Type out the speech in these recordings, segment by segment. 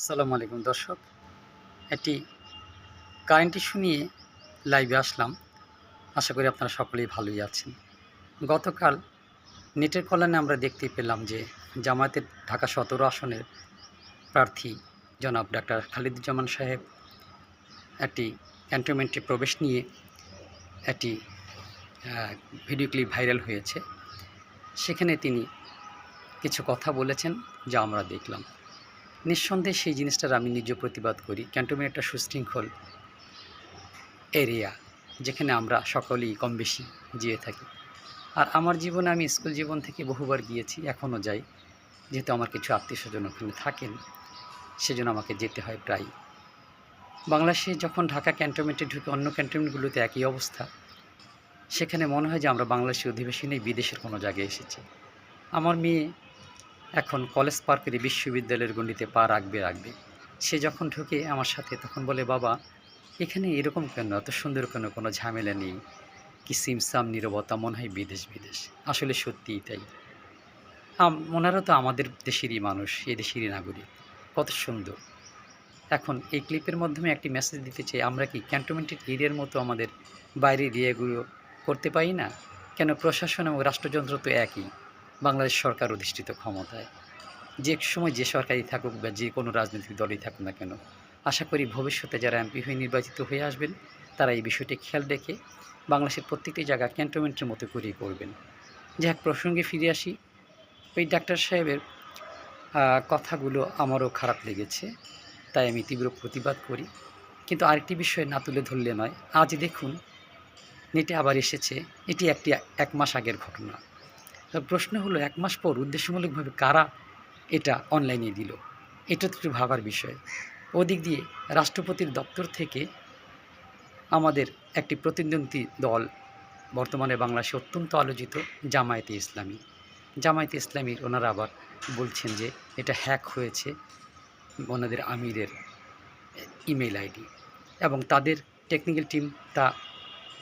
আসসালামু আলাইকুম দর্শক। একটি কারেন্ট ইস্যু নিয়ে লাইভে আসলাম। আশা করি আপনারা সকলেই ভালোই আছেন। গতকাল নেটের কল্যাণে আমরা দেখতে পেলাম যে জামায়াতের ঢাকা সতেরো আসনের প্রার্থী জনাব ডাক্তার খালিদুজ্জামান সাহেব একটি ক্যান্টনমেন্টে প্রবেশ নিয়ে একটি ভিডিও ক্লিপ ভাইরাল হয়েছে। সেখানে তিনি কিছু কথা বলেছেন যা আমরা দেখলাম। নিঃসন্দেহে সেই জিনিসটার আমি নিজে প্রতিবাদ করি। ক্যান্টনমেন্ট একটা সুশৃঙ্খল এরিয়া, যেখানে আমরা সকলেই কম বেশি যেয়ে থাকি। আর আমার জীবনে, আমি স্কুল জীবন থেকে বহুবার গিয়েছি এখনও যাই। যেহেতু আমার কিছু আত্মীয় স্বজন ওখানে থাকেন, সেজন্য আমাকে যেতে হয় প্রায় বাংলাদেশে যখন ঢাকা ক্যান্টনমেন্টে ঢুকে অন্য ক্যান্টনমেন্টগুলোতে একই অবস্থা, সেখানে মনে হয় যে আমরা বাংলাদেশি অধিবাসী নেই, বিদেশের কোনো জায়গায় এসেছি। আমার মেয়ে এখন কলেজ পার্কের বিশ্ববিদ্যালয়ের গণ্ডিতে পা রাখবে রাখবে। সে যখন ঢুকে আমার সাথে তখন বলে, বাবা, এখানে এরকম কেন? এত সুন্দর কেন? কোনো ঝামেলা নেই। কি সিমসাম, নীরবতা, মনে হয় বিদেশ বিদেশ। আসলে সত্যিই তাই। ওনারা তো আমাদের দেশেরই মানুষ এই দেশেরই নাগরিক। কত সুন্দর। এখন এই ক্লিপের মাধ্যমে একটি মেসেজ দিতে চাই, আমরা কি ক্যান্টনমেন্টের এরিয়ার মতো আমাদের বাইরের এরিয়াগুলো করতে পারি না? কেন প্রশাসন এবং রাষ্ট্রযন্ত্র তো একই। বাংলাদেশ সরকার অধিষ্ঠিত ক্ষমতায়। যে সময় যে সরকারই থাকুক বা যে কোনো রাজনৈতিক দলই থাকুক না কেন, আশা করি ভবিষ্যতে যারা এমপি হয়ে নির্বাচিত হয়ে আসবেন, তারা এই বিষয়টি খেয়াল রেখে বাংলাদেশের প্রত্যেকটি জায়গা ক্যান্টনমেন্টের মতো করেই করবেন। যাক প্রসঙ্গে ফিরে আসি। ওই ডাক্তার সাহেবের কথাগুলো আমারও খারাপ লেগেছে, তাই আমি তীব্র প্রতিবাদ করি। কিন্তু আরেকটি বিষয় না তুলে ধরলে নয়, আজ দেখুন, নেটে আবার এসেছে, এটি একটি এক মাস আগের ঘটনা। তবে প্রশ্ন হলো, এক মাস পর উদ্দেশ্যমূলকভাবে কারা এটা অনলাইনে দিল? এটা তো একটু ভাবার বিষয়। ওদিক দিয়ে রাষ্ট্রপতির দপ্তর থেকে আমাদের একটি প্রতিদ্বন্দ্বী দল, বর্তমানে বাংলাদেশে অত্যন্ত আলোচিত জামায়াতে ইসলামী। জামায়াতে ইসলামীর ওনারা আবার বলছেন যে, এটা হ্যাক হয়েছে ওনাদের আমিরের ইমেল আইডি এবং তাদের টেকনিক্যাল টিম তা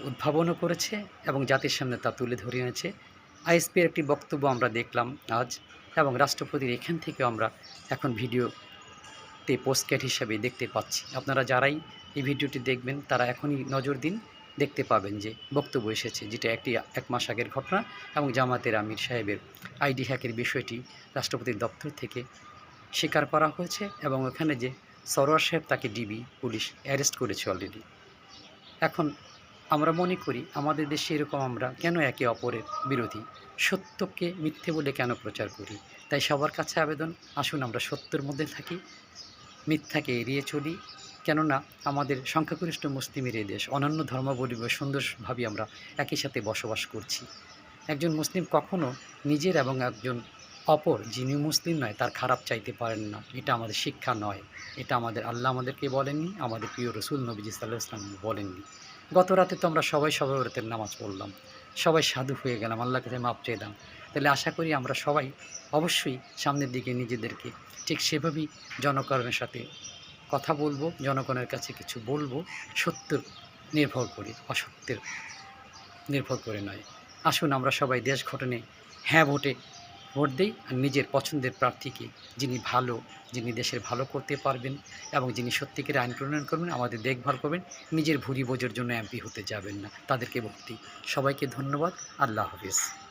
উদ্ভাবনও করেছে এবং জাতির সামনে তা তুলে ধরে এনেছে। আইএসপির একটি বক্তব্য আমরা দেখলাম আজ এবং রাষ্ট্রপতির এখান থেকে আমরা এখন ভিডিওতে পোস্টক্যাট হিসাবে দেখতে পাচ্ছি। আপনারা যারাই এই ভিডিওটি দেখবেন, তারা এখনই নজর দিন, দেখতে পাবেন যে বক্তব্য এসেছে, যেটা একটি এক মাস আগের ঘটনা এবং জামাতের আমির সাহেবের আইডি হ্যাকের বিষয়টি রাষ্ট্রপতির দপ্তর থেকে স্বীকার করা হয়েছে এবং ওখানে যে সরোয়ার সাহেব তাকে ডিবি পুলিশ অ্যারেস্ট করেছে অলরেডি এখন আমরা মনে করি, আমাদের দেশে এরকম আমরা কেন একে অপরের বিরোধী? সত্যকে মিথ্যে বলে কেন প্রচার করি? তাই সবার কাছে আবেদন, আসুন আমরা সত্যের মধ্যে থাকি, মিথ্যাকে এড়িয়ে চলি, কেননা আমাদের সংখ্যাগরিষ্ঠ মুসলিমের এই দেশ, অনন্য ধর্মাবলী সুন্দরভাবে আমরা একই সাথে বসবাস করছি। একজন মুসলিম কখনো নিজের এবং একজন অপর, যিনি মুসলিম নয়, তার খারাপ চাইতে পারেন না। এটা আমাদের শিক্ষা নয়। এটা আমাদের আল্লাহ আমাদেরকে বলেননি, আমাদের প্রিয় রসুল নবীজি সাল্লাহ ইসলাম বলেননি। গত রাতে তো আমরা সবাই সবাই রাতের নামাজ পড়লাম। সবাই সাধু হয়ে গেলাম আল্লাহ কাছে মাপ চেয়ে দাম তাহলে আশা করি আমরা সবাই অবশ্যই সামনের দিকে নিজেদেরকে ঠিক সেভাবেই জনগণের সাথে কথা বলব, জনগণের কাছে কিছু বলব, সত্য নির্ভর করে, অসত্যের নির্ভর করে নয়। আসুন আমরা সবাই দেশ ঘটনে হ্যাঁ ভোটে ভোট দিই আর নিজের পছন্দের প্রার্থীকে যিনি ভালো, যিনি দেশের ভালো করতে পারবেন এবং যিনি সত্যিকারের আইন প্রণয়ন করবেন, আমাদের দেখভাল করবেন, নিজের ভুরি বোঝের জন্য এমপি হতে যাবেন না। তাদেরকে ভক্তি সবাইকে ধন্যবাদ। আল্লাহ হাফিজ।